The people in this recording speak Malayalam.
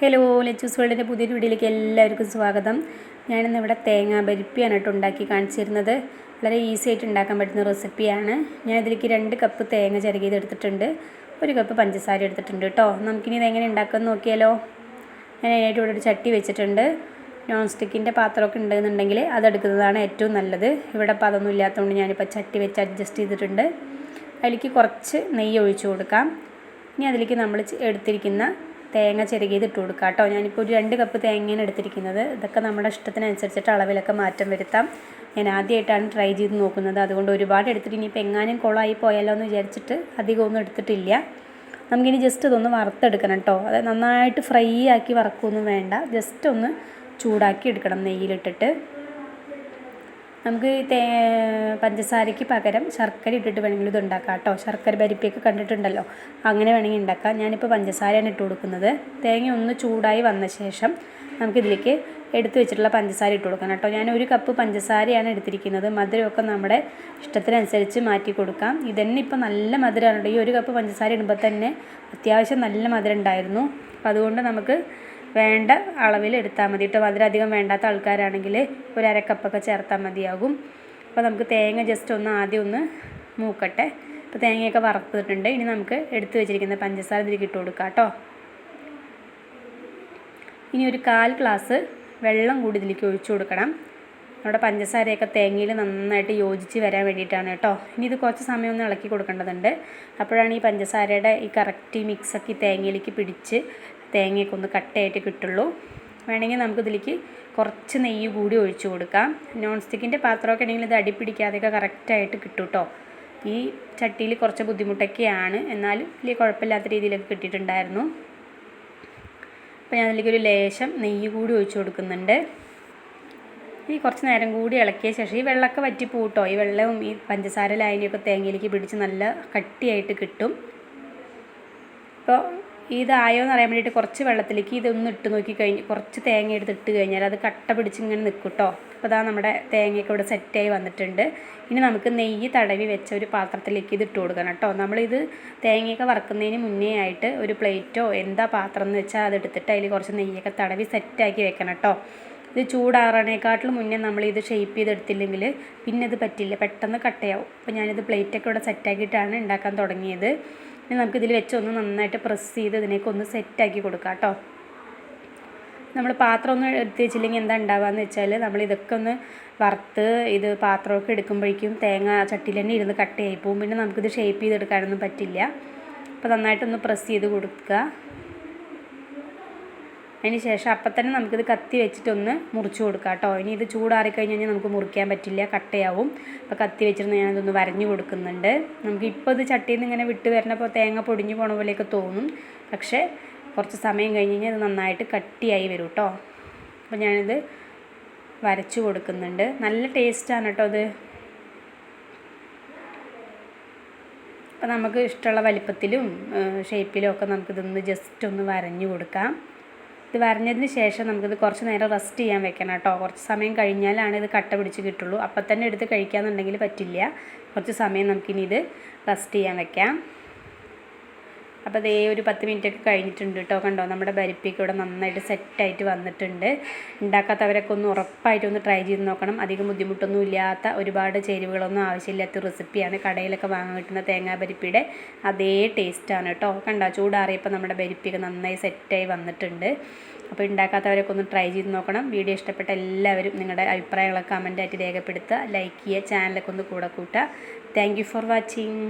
ഹലോ ലെച്ചൂസ് വേൾഡിന്റെ പുതിയൊരു വീഡിയോയിലേക്ക് എല്ലാവർക്കും സ്വാഗതം. ഞാനിന്ന് ഇവിടെ തേങ്ങാ പരിപ്പിയാണ് കേട്ടോ ഉണ്ടാക്കി കാണിച്ചിരുന്നത്. വളരെ ഈസി ആയിട്ട് ഉണ്ടാക്കാൻ പറ്റുന്ന റെസിപ്പിയാണ്. ഞാൻ ഇതിലേക്ക് രണ്ട് കപ്പ് തേങ്ങ ചിരകിയത് എടുത്തിട്ടുണ്ട്. ഒരു കപ്പ് പഞ്ചസാര എടുത്തിട്ടുണ്ട് കേട്ടോ. നമുക്കിനി ഇതെങ്ങനെ ഉണ്ടാക്കുമെന്ന് നോക്കിയാലോ. ഞാൻ അതിനായിട്ട് ഇവിടെ ഒരു ചട്ടി വെച്ചിട്ടുണ്ട്. നോൺ സ്റ്റിക്കിന്റെ പാത്രമൊക്കെ ഉണ്ടെന്നുണ്ടെങ്കിൽ അതെടുക്കുന്നതാണ് ഏറ്റവും നല്ലത്. ഇവിടെ അപ്പോൾ അതൊന്നും ഇല്ലാത്തതുകൊണ്ട് ഞാനിപ്പോൾ ചട്ടി വെച്ച് അഡ്ജസ്റ്റ് ചെയ്തിട്ടുണ്ട്. അതിലേക്ക് കുറച്ച് നെയ്യ് ഒഴിച്ചു കൊടുക്കാം. ഇനി അതിലേക്ക് നമ്മൾ എടുത്തിരിക്കുന്ന തേങ്ങ ചിരകിയത് ഇട്ട് കൊടുക്കുക കേട്ടോ. ഞാനിപ്പോൾ ഒരു രണ്ട് കപ്പ് തേങ്ങയാണ് എടുത്തിരിക്കുന്നത്. ഇതൊക്കെ നമ്മുടെ ഇഷ്ടത്തിനനുസരിച്ചിട്ട് അളവിലൊക്കെ മാറ്റം വരുത്താം. ഞാൻ ആദ്യമായിട്ടാണ് ട്രൈ ചെയ്ത് നോക്കുന്നത്. അതുകൊണ്ട് ഒരുപാട് എടുത്തിട്ട് ഇനിയിപ്പോൾ എങ്ങാനും കുളമായി പോയാലോ എന്ന് വിചാരിച്ചിട്ട് അധികമൊന്നും എടുത്തിട്ടില്ല. നമുക്കിനി ജസ്റ്റ് ഇതൊന്ന് വറുത്തെടുക്കണം കേട്ടോ. അത് നന്നായിട്ട് ഫ്രൈ ആക്കി വറക്കുമൊന്നും വേണ്ട. ജസ്റ്റ് ഒന്ന് ചൂടാക്കി എടുക്കണം നെയ്യിലിട്ടിട്ട്. നമുക്ക് തേ പഞ്ചസാരയ്ക്ക് പകരം ശർക്കര ഇട്ടിട്ട് വേണമെങ്കിൽ ഇത് ഉണ്ടാക്കാം കേട്ടോ. ശർക്കര പരിപ്പിയൊക്കെ കണ്ടിട്ടുണ്ടല്ലോ. അങ്ങനെ വേണമെങ്കിൽ ഉണ്ടാക്കാം. ഞാനിപ്പോൾ പഞ്ചസാരയാണ് ഇട്ട് കൊടുക്കുന്നത്. തേങ്ങ ഒന്ന് ചൂടായി വന്ന ശേഷം നമുക്കിതിലേക്ക് എടുത്തു വെച്ചിട്ടുള്ള പഞ്ചസാര ഇട്ട് കൊടുക്കണം കേട്ടോ. ഞാൻ ഒരു കപ്പ് പഞ്ചസാരയാണ് എടുത്തിരിക്കുന്നത്. മധുരമൊക്കെ നമ്മുടെ ഇഷ്ടത്തിനനുസരിച്ച് മാറ്റി കൊടുക്കാം. ഇതന്നെ ഇപ്പോൾ നല്ല മധുരമാണ് ഈ ഒരു കപ്പ് പഞ്ചസാര ഇടുമ്പോൾ തന്നെ അത്യാവശ്യം നല്ല മധുരം ഉണ്ടായിരുന്നു. അപ്പോൾ അതുകൊണ്ട് നമുക്ക് വേണ്ട അളവിൽ എടുത്താൽ മതി കേട്ടോ. അതിലധികം വേണ്ടാത്ത ആൾക്കാരാണെങ്കിൽ ഒരു അരക്കപ്പൊക്കെ ചേർത്താൽ മതിയാകും. അപ്പോൾ നമുക്ക് തേങ്ങ ജസ്റ്റ് ഒന്ന് ആദ്യം ഒന്ന് മൂക്കട്ടെ. അപ്പോൾ തേങ്ങയൊക്കെ വറുത്തിട്ടുണ്ട്. ഇനി നമുക്ക് എടുത്തു വെച്ചിരിക്കുന്ന പഞ്ചസാര ഇതിലേക്ക് ഇട്ട് കൊടുക്കാം കേട്ടോ. ഇനി ഒരു കാൽ ഗ്ലാസ് വെള്ളം കൂടി ഇതിലേക്ക് ഒഴിച്ചു കൊടുക്കണം. നമ്മുടെ പഞ്ചസാരയൊക്കെ തേങ്ങയിൽ നന്നായിട്ട് യോജിച്ച് വരാൻ വേണ്ടിയിട്ടാണ് കേട്ടോ. ഇനി ഇത് കുറച്ച് സമയം ഒന്ന് ഇളക്കി കൊടുക്കേണ്ടതുണ്ട്. അപ്പോഴാണ് ഈ പഞ്ചസാരയുടെ ഈ കറക്റ്റ് മിക്സൊക്കെ ഈ തേങ്ങയിലേക്ക് പിടിച്ച് തേങ്ങയൊക്കെ ഒന്ന് കട്ടയായിട്ട് കിട്ടുള്ളൂ. വേണമെങ്കിൽ നമുക്കിതിലേക്ക് കുറച്ച് നെയ്യ് കൂടി ഒഴിച്ചു കൊടുക്കാം. നോൺ സ്റ്റിക്കിന്റെ പാത്രമൊക്കെ ഉണ്ടെങ്കിൽ ഇത് അടിപ്പിടിക്കാതെയൊക്കെ കറക്റ്റായിട്ട് കിട്ടും ഈ ചട്ടിയിൽ കുറച്ച് ബുദ്ധിമുട്ടൊക്കെയാണ്. എന്നാലും വലിയ കുഴപ്പമില്ലാത്ത രീതിയിലൊക്കെ കിട്ടിയിട്ടുണ്ടായിരുന്നു. അപ്പോൾ ഞാൻ അതിലേക്ക് ഒരു ലേശം നെയ്യ് കൂടി ഒഴിച്ചു കൊടുക്കുന്നുണ്ട്. ഈ കുറച്ച് നേരം കൂടി ഇളക്കിയ ശേഷം ഈ വെള്ളമൊക്കെ വറ്റി പൂട്ടോ ഈ വെള്ളവും ഈ പഞ്ചസാര ലായനിയൊക്കെ തേങ്ങയിലേക്ക് പിടിച്ച് നല്ല കട്ടിയായിട്ട് കിട്ടും. അപ്പോൾ ഇതായോ എന്ന് അറിയാൻ വേണ്ടിയിട്ട് കുറച്ച് വെള്ളത്തിലേക്ക് ഇതൊന്ന് ഇട്ട് നോക്കി കഴിഞ്ഞ് കുറച്ച് തേങ്ങ എടുത്ത് ഇട്ട് കഴിഞ്ഞാൽ അത് കട്ട പിടിച്ച് ഇങ്ങനെ നിൽക്കും കേട്ടോ അപ്പോൾ അതാ നമ്മുടെ തേങ്ങയൊക്കെ ഇവിടെ സെറ്റായി വന്നിട്ടുണ്ട്. ഇനി നമുക്ക് നെയ്യ് തടവി വെച്ച ഒരു പാത്രത്തിലേക്ക് ഇത് ഇട്ട് കൊടുക്കണം കേട്ടോ നമ്മളിത് തേങ്ങയൊക്കെ വറക്കുന്നതിന് മുന്നേ ആയിട്ട് ഒരു പ്ലേറ്റോ എന്താ പാത്രം എന്ന് വെച്ചാൽ അത് എടുത്തിട്ട് അതിൽ കുറച്ച് നെയ്യൊക്കെ തടവി സെറ്റാക്കി വെക്കണം കേട്ടോ ഇത് ചൂടാറണേക്കാട്ടിലും മുന്നേ നമ്മൾ ഇത് ഷേപ്പ് ചെയ്തെടുത്തില്ലെങ്കിൽ പിന്നെ ഇത് പറ്റില്ല. പെട്ടെന്ന് കട്ടയാവും. അപ്പോൾ ഞാനിത് പ്ലേറ്റൊക്കെ ഇവിടെ സെറ്റാക്കിയിട്ടാണ് ഉണ്ടാക്കാൻ തുടങ്ങിയത്. ഇനി നമുക്കിതിൽ വെച്ച് ഒന്ന് നന്നായിട്ട് പ്രസ് ചെയ്ത് ഇതിനേക്ക് ഒന്ന് സെറ്റാക്കി കൊടുക്കാം കേട്ടോ. നമ്മൾ പാത്രം ഒന്ന് എടുത്ത് വെച്ചില്ലെങ്കിൽ എന്താ ഉണ്ടാവുകയെന്ന് വെച്ചാൽ നമ്മൾ ഇതൊക്കെ ഒന്ന് വറുത്ത് ഇത് പാത്രമൊക്കെ എടുക്കുമ്പോഴേക്കും തേങ്ങ ചട്ടിയിൽ തന്നെ ഇരുന്ന് കട്ട് പോകും. പിന്നെ നമുക്കിത് ഷേപ്പ് ചെയ്തെടുക്കാനൊന്നും പറ്റില്ല. അപ്പോൾ നന്നായിട്ടൊന്ന് പ്രസ് ചെയ്ത് കൊടുക്കുക. അതിന് ശേഷം അപ്പം തന്നെ നമുക്കിത് കത്തി വെച്ചിട്ടൊന്ന് മുറിച്ച് കൊടുക്കാം കേട്ടോ. ഇനി ഇത് ചൂടാറി കഴിഞ്ഞ് കഴിഞ്ഞാൽ നമുക്ക് മുറിക്കാൻ പറ്റില്ല കട്ടയാവും. അപ്പോൾ കത്തി വെച്ചിരുന്ന് ഞാനതൊന്ന് വരഞ്ഞു കൊടുക്കുന്നുണ്ട്. നമുക്ക് ഇപ്പോൾ ഇത് ചട്ടിയിൽ നിന്ന് ഇങ്ങനെ വിട്ട് വരുന്നപ്പോൾ തേങ്ങ പൊടിഞ്ഞു പോണ പോലെയൊക്കെ തോന്നും. പക്ഷേ കുറച്ച് സമയം കഴിഞ്ഞ് കഴിഞ്ഞാൽ ഇത് നന്നായിട്ട് കട്ടിയായി വരും കേട്ടോ. അപ്പോൾ ഞാനിത് വരച്ചു കൊടുക്കുന്നുണ്ട്. നല്ല ടേസ്റ്റാണ് കേട്ടോ അത് അപ്പോൾ നമുക്ക് ഇഷ്ടമുള്ള വലിപ്പത്തിലും ഷേപ്പിലും ഒക്കെ നമുക്കിതൊന്ന് ജസ്റ്റ് ഒന്ന് വരഞ്ഞു കൊടുക്കാം. ഇത് വരഞ്ഞതിന് ശേഷം നമുക്കിത് കുറച്ച് നേരം റെസ്റ്റ് ചെയ്യാൻ വെക്കണം കേട്ടോ. കുറച്ച് സമയം കഴിഞ്ഞാലാണ് ഇത് കട്ട പിടിച്ച് കിട്ടുള്ളൂ. അപ്പം തന്നെ എടുത്ത് കഴിക്കാമെന്നുണ്ടെങ്കിൽ പറ്റില്ല. കുറച്ച് സമയം നമുക്കിനി ഇത് റെസ്റ്റ് ചെയ്യാൻ വെക്കാം. അപ്പോൾ അതേ ഒരു പത്ത് മിനിറ്റ് ഒക്കെ കഴിഞ്ഞിട്ടുണ്ട് കേട്ടോ കണ്ടോ നമ്മുടെ ബരിപ്പിക്ക് ഇവിടെ നന്നായിട്ട് സെറ്റായിട്ട് വന്നിട്ടുണ്ട്. ഉണ്ടാക്കാത്തവരൊക്കെ ഒന്ന് ഉറപ്പായിട്ട് ഒന്ന് ട്രൈ ചെയ്ത് നോക്കണം. അധികം ബുദ്ധിമുട്ടൊന്നും ഇല്ലാത്ത ഒരുപാട് ചേരുവകളൊന്നും ആവശ്യമില്ലാത്ത റെസിപ്പിയാണ്. കടയിലൊക്കെ വാങ്ങാൻ കിട്ടുന്ന തേങ്ങാ ബരിപ്പിയുടെ അതേ ടേസ്റ്റാണ് കേട്ടോ കണ്ടോ ചൂടാറിയപ്പോൾ നമ്മുടെ ബരിപ്പിക്ക് നന്നായി സെറ്റായി വന്നിട്ടുണ്ട്. അപ്പോൾ ഉണ്ടാക്കാത്തവരൊക്കെ ഒന്ന് ട്രൈ ചെയ്ത് നോക്കണം. വീഡിയോ ഇഷ്ടപ്പെട്ട എല്ലാവരും നിങ്ങളുടെ അഭിപ്രായങ്ങളൊക്കെ കമന്റായിട്ട് രേഖപ്പെടുത്തുക. ലൈക്ക് ചെയ്യുക ചാനലൊക്കെ ഒന്ന് കൂടെ കൂട്ടുക. Thank for watching